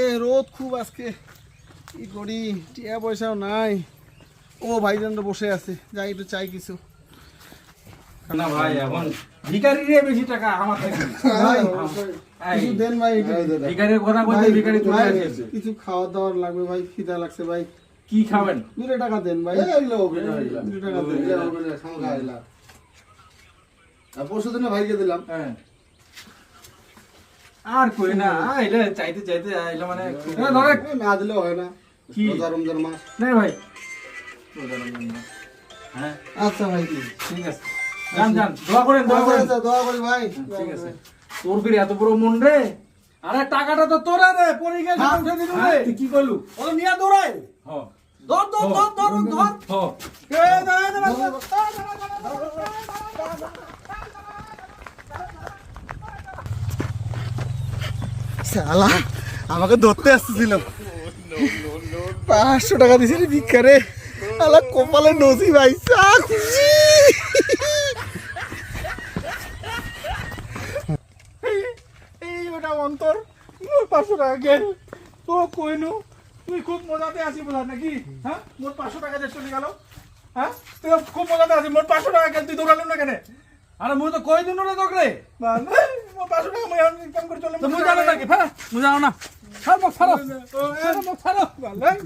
এ রোদ খুব আজকে। কি করি? টিয়া পয়সাও নাই। ও ভাইজান বসে আছে। যাই একটু চাই কিছু। না ভাই এখন ভিখারি রে বেশি টাকা আমার থেকে কিছু দেন ভাই। ভিখারির কথা বলতে ভাই, চলে ভাই, কিছু খাওয়া দাওয়ার লাগবে ভাই খিদা লাগছে ভাই। কি খাবেন? দুটো টাকা দেন ভাই। দুটো টাকা দেন। পরশু দিনে ভাইকে দিলাম। হ্যাঁ। আর কই না। আইলে চাইতে চাইতে আইলে মানে না দিলেও হয় না। কি? রোজা রমজান মাস। নে ভাই। হ্যাঁ? আচ্ছা ভাই। ঠিক আছে। যান যান দোয়া করেন দোয়া করেন। আচ্ছা, দোয়া করি ভাই। ঠিক আছে। তোর ফিরে এত বড় মন রে। আরে টাকাটা তো তোরা রে পরে গেছে উঠে দিলু রে। তুই কি করলু? ও নিয়া দৌড়ায় হ। ধর ধর ধর ধর ধর। হ। এ, দাঁড়া, দাঁড়া, দাঁড়া। শালা, আমাকে ধরতে আসতেছিল পাঁচশো টাকা দিছে রে ভিক্ষারে আলা কপালে নজি ভাই খুশি। ওটা অন্তর। মোর পাঁচশো টাকা গেল তো কইনু তুই খুব মজাতে আছি বোধ নাকি? হ্যাঁ? মোর পাঁচশো টাকা যে চলে গেল। হ্যাঁ? তুই খুব মজাতে আছি। মোর পাঁচশো টাকা গেল তুই দৌড়ালি না কেন? আরে, মুই তো কই দিন রে তোকে? মোর পাঁচশো টাকা মুই এখন ইনকাম করে চলে মুই জানো নাকি? ফেরা মুই জানো না। ছাড় ছাড়ো। ছাড়ো এই।